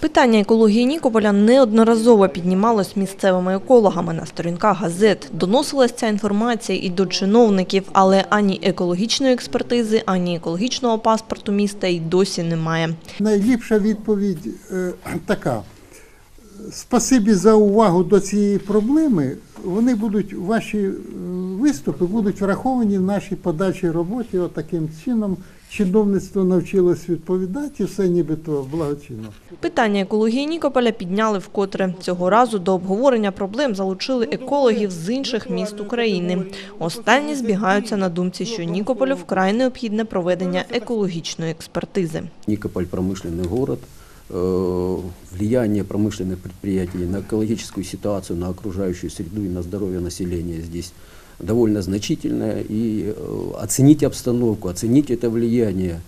Питання екології Нікополя неодноразово піднімалось місцевими екологами на сторінках газет. Доносилась ця інформація і до чиновників, але ані екологічної експертизи, ані екологічного паспорту міста й досі немає. Найліпша відповідь е, така. Спасибі за увагу до цієї проблеми. Вони будуть, ваші е, виступи будуть враховані в нашій подальшій роботі. От таким чином чиновництво навчилось відповідати, і все нібито благочинно. Питання екології Нікополя підняли вкотре. Цього разу до обговорення проблем залучили екологів з інших міст України. Останні збігаються на думці, що Нікополю вкрай необхідне проведення екологічної експертизи. Никополь промышленный город, э, влияние промышленных предприятий на экологическую ситуацию, на окружающую среду и на здоровье населения здесь довольно значительное. И э, оценить обстановку, оценить это влияние,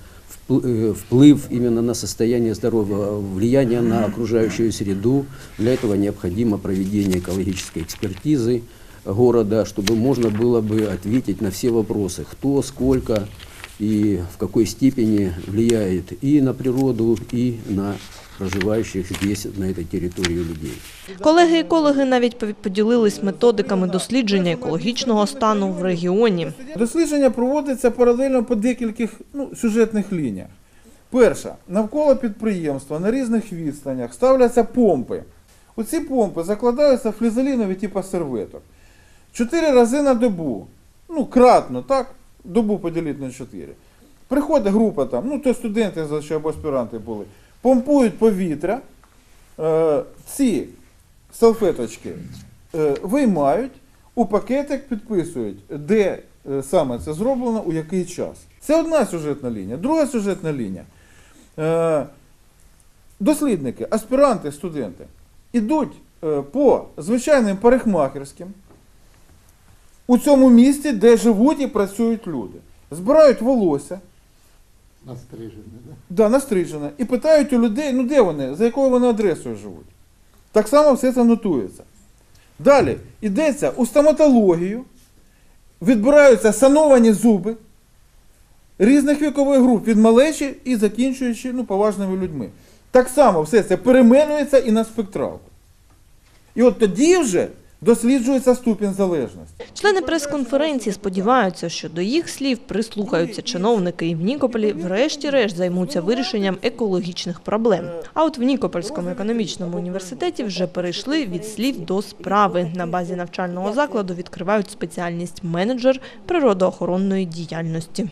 впл- э, вплыв именно на состояние здоровья, влияние на окружающую среду, для этого необходимо проведение экологической экспертизы города, чтобы можно было бы ответить на все вопросы, кто, сколько и в какой степени влияет и на природу, и на проживающих здесь, на этой территории людей. Колеги-екологи навіть поділились методиками дослідження екологічного стану в регіоні. Дослідження проводиться паралельно по декількох ну, сюжетних лініях. Перша, навколо підприємства на різних відстанях ставляться помпи. У ці помпи закладаються флізелінові типу серветок. Чотири рази на добу, ну, кратно, так? Добу поділити на чотири. Приходить група там, ну то студенти або аспіранти були, помпують повітря, е, ці салфеточки е, виймають, у пакетик підписують, де е, саме це зроблено, у який час. Це одна сюжетна лінія. Друга сюжетна лінія. Дослідники, аспіранти, студенти ідуть е, по звичайним парикмахерським у цьому місті, де живуть і працюють люди. Збирають волосся, Настрижене, да? Да, настрижене. І питають у людей, ну де вони, за якою вони адресою живуть. Так само все це нотується. Далі йдеться у стоматологію, відбираються сановані зуби різних вікових груп, від малечі і закінчуючи ну, поважними людьми. Так само все це перейменується і на спектралку. І от тоді вже досліджується ступінь залежності. Члени прес-конференції сподіваються, що до їх слів прислухаються чиновники і в Нікополі врешті-решт займуться вирішенням екологічних проблем. А от в Нікопольському економічному університеті вже перейшли від слів до справи. На базі навчального закладу відкривають спеціальність менеджер природоохоронної діяльності.